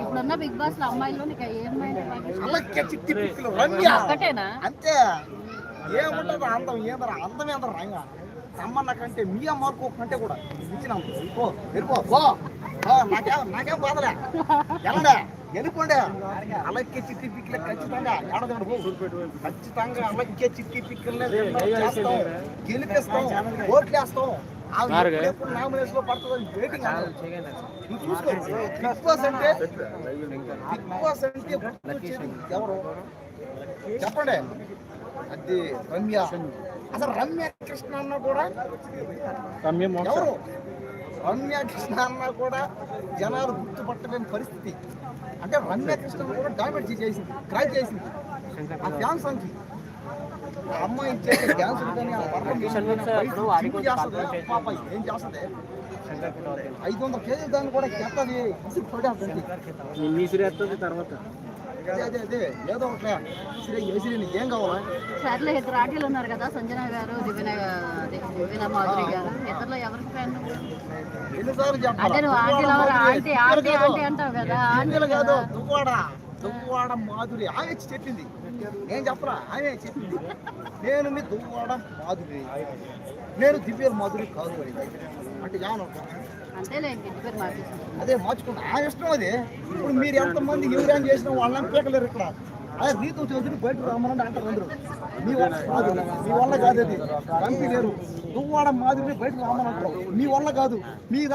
ఇప్పుడున్న- బిగ్ బాస్లో అమ్మాయిలో పిక్కలు అంతే. ఏముంటది అందం ఏందరా అందం ఏందరా రంగా రమ్మన్న కంటే మీ అమ్మ వరకు కంటే కూడా ఇచ్చినాం వెళ్ళిపో వెళ్ళిపో పో. ఆ, నాకేం నాకేం బాధలే. ఎలాండే వెళ్ళిపోండి. అలాగే చిట్టి పిక్కలే ఖచ్చితంగా. ఏడదండి ఖచ్చితంగా చిట్టి పిక్కలనే చేస్తాం. గెలిపిస్తాం. ఓట్లేస్తాం. ఎవరు? చెప్పండి. అది రమ్య. అసలు రమ్య కృష్ణ అన్న కూడా ఎవరు? రమ్య కృష్ణ అన్న కూడా జనాలు గుర్తుపట్టలేని పరిస్థితి. అంటే రమ్య కృష్ణ కూడా డామేజ్ చేసింది క్రాక్ చేసింది. ఆ ఫ్యాన్స్ అంకి. అమ్మాయి డ్యాన్స్ ఆ పర్వం చేస్తుంది? పాప ఏం చేస్తుంది? ఐదు వందల కేజీలు దాన్ని కూడా చెత్తది ఇసుకు పడేస్తుంది తర్వాత. అదే అదే అదే ఏదో ఒకటి ఇసిరే ఇసిరే నీకు ఏం కావాలా? సర్లే ఇద్దరు ఆంటీలు ఉన్నారు కదా సంజన గారు దివ్యన దివ్యన మాధురి గారు. ఇద్దరులో ఎవరికి ఫ్యాన్ ఎన్నిసార్లు చెప్పాలా? ఆంటీ. ఆంటీ ఆంటీ అంటావు కదా ఆంటీ ఇందులో కాదు కదా. దువ్వాడ దువ్వాడ మాధురి. వచ్చి చెప్పింది. నేను చెప్పరా? ఆమె చెప్పింది. నేను మీ దువ్వాడ మాధురి. నేను దివ్య మాధురి కాదు అని. అంటే అదే మార్చుకున్నా. ఆ ఇష్టం అది. ఇప్పుడు మీరు ఎంతమంది ఎవరేం చేసినా వాళ్ళని పీకలేరు ఇక్కడ. అదే రీతు చౌదరి బయట రమ్మనండి అంటారు అందరూ. మీ వల్ల కాదు. మీ వల్ల కాదు అది. కంపి లేరు. దువ్వాడ మాదిరి బయట రమ్మనంటారు. మీ వల్ల కాదు. మీ దగ్గర